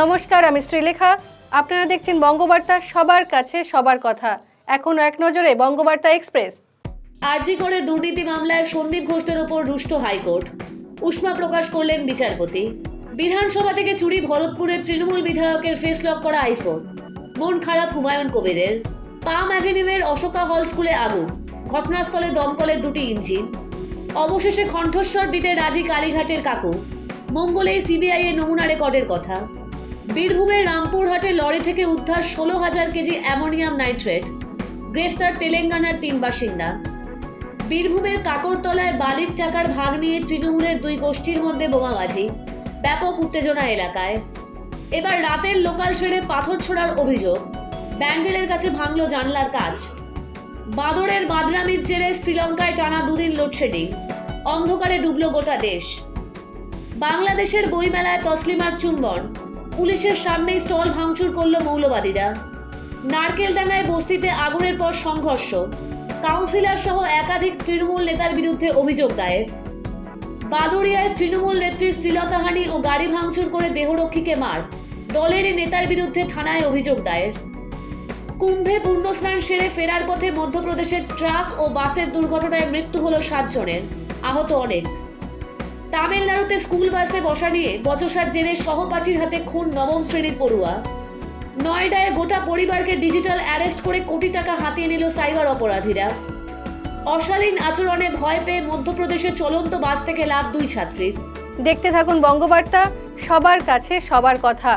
নমস্কার, আমি শ্রীলেখা। আপনারা দেখছেন বঙ্গবার্তা, সবার কাছে সবার কথা। এখন এক নজরে বঙ্গবার্তা এক্সপ্রেস। আরজি করে দুর্নীতি মামলায় সন্দীপ ঘোষদের ওপর রুষ্ট হাইকোর্ট। উষ্মা প্রকাশ করলেন বিচারপতি। বিধানসভা থেকে চুরি ভরতপুরের তৃণমূল বিধায়কের ফেস লক করা আইফোন মন খারাপ হুমায়ুন কবিরের। পাম অ্যাভিনিউয়ের অশোকা হল স্কুলে আগুন। ঘটনাস্থলে দমকলের দুটি ইঞ্জিন। অবশেষে কণ্ঠস্বর দিতে রাজি কালীঘাটের কাকু। মঙ্গলে সিবিআই এর নমুনা রেকর্ডের কথা। বীরভূমের রামপুরহাটে লরি থেকে উদ্ধার ষোলো হাজার কেজি অ্যামোনিয়াম নাইট্রেট। গ্রেফতার তেলেঙ্গানার তিন বাসিন্দা। বীরভূমের কাকরতলায় বালির টাকার ভাগ নিয়ে তৃণমূলের দুই গোষ্ঠীর মধ্যে বোমাবাজি। ব্যাপক উত্তেজনা এলাকায়। এবার রাতের লোকাল ট্রেনে পাথর ছোড়ার অভিযোগ। ব্যান্ডেলের কাছে ভাঙল জানলার কাজ। বাদরের বাদরামির জেরে শ্রীলঙ্কায় টানা দুদিন লোডশেডিং। অন্ধকারে ডুবল গোটা দেশ। বাংলাদেশের বইমেলায় তসলিমার চুম্বন। পুলিশের সামনেই স্টল ভাঙচুর করল মৌলবাদীরা। নারকেলডাঙ্গায় বস্তিতে আগুনের পর সংঘর্ষ। কাউন্সিলর সহ একাধিক তৃণমূল নেতার বিরুদ্ধে অভিযোগ দায়ের। বাদুড়িয়ায় তৃণমূল নেত্রীর শ্লীলতাহানি ও গাড়ি ভাঙচুর করে দেহরক্ষীকে মার। দলেরই নেতার বিরুদ্ধে থানায় অভিযোগ দায়ের। কুম্ভে পূর্ণস্নান সেরে ফেরার পথে মধ্যপ্রদেশের ট্রাক ও বাসের দুর্ঘটনায় মৃত্যু হল সাতজনের। আহত অনেক। তামিলনাড়ুতে স্কুল বাসে বসা নিয়ে বচসার জেনে সহপাঠীর হাতে খুন নবম শ্রেণির পড়ুয়া। নয়ডায় গোটা পরিবারকে ডিজিটাল অ্যারেস্ট করে কোটি টাকা হাতিয়ে নিল সাইবার অপরাধীরা। অশালীন আচরণে ভয় পেয়ে মধ্যপ্রদেশে চলন্ত বাস থেকে লাভ দুই ছাত্রীর। দেখতে থাকুন বঙ্গবার্তা, সবার কাছে সবার কথা।